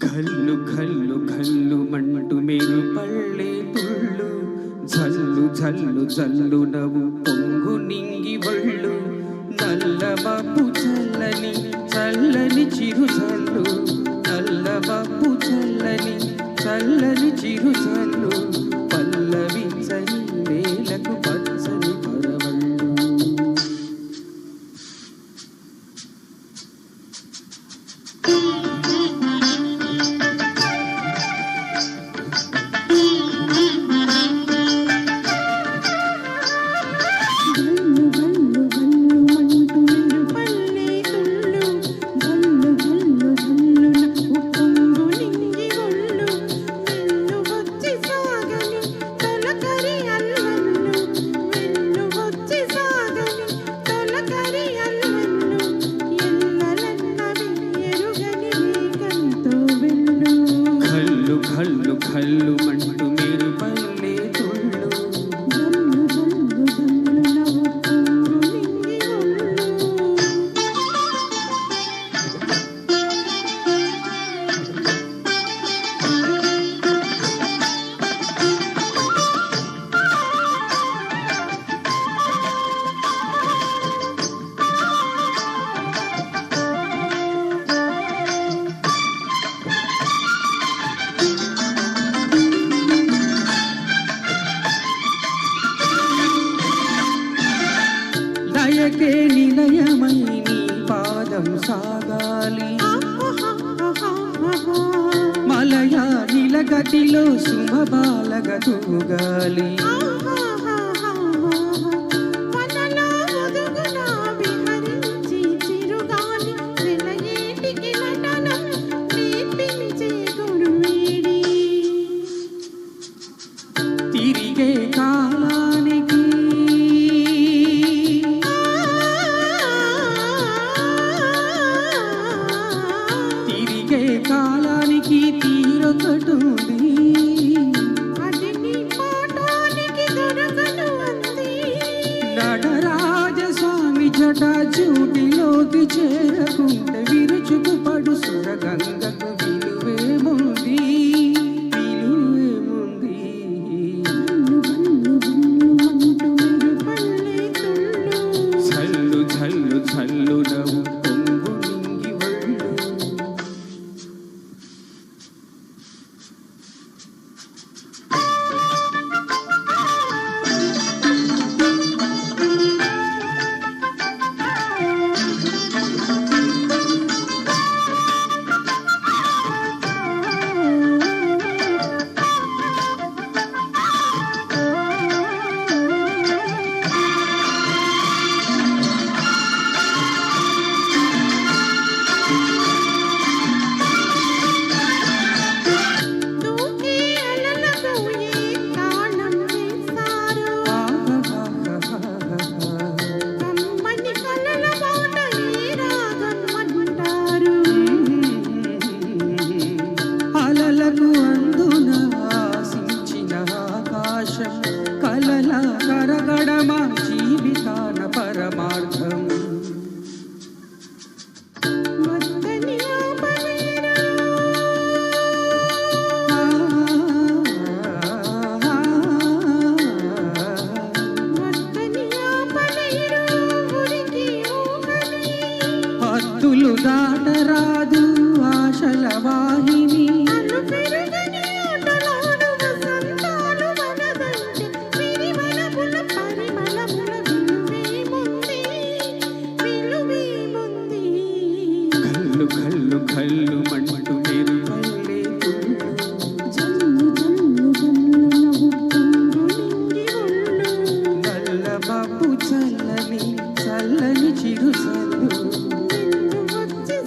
ఘల్లు ఘల్లు ఘల్లు మంటు మేలు పళ్ళే తుళ్ళు జల్లు జల్లు జల్లు నవ్వు పొంగు నింగి వళ్ళు. నల్ల చల్లని చల్లని చిరు చల్లు నల్ల చల్లని చల్లని చిరు చల్లు కళ్ళు కళ్ళు ఘల్లు మీరు దయకే నిలయమై నీ పాదం సాగాలి. మలయా నిలగతిలో శుభ తూగాలి. అంది. నడరాజస్వామి జట చూటిలోకి చేరకుంటే విరుచుకు పడు సురగంగకు విలువేముంది. జల్లు జల్లు జల్లు నవ్వు కలల కరగడమా జీవితాన పరమార్థం వద్దని ఆపలేరు వద్దని ఆపలేరు ఉరికి ఊహని హద్దులు దాటరాదు కళ్ళు కళ్ళు కళ్ళు మంటు నేను చల్లని చల్లని చిరు చల్లు వచ్చి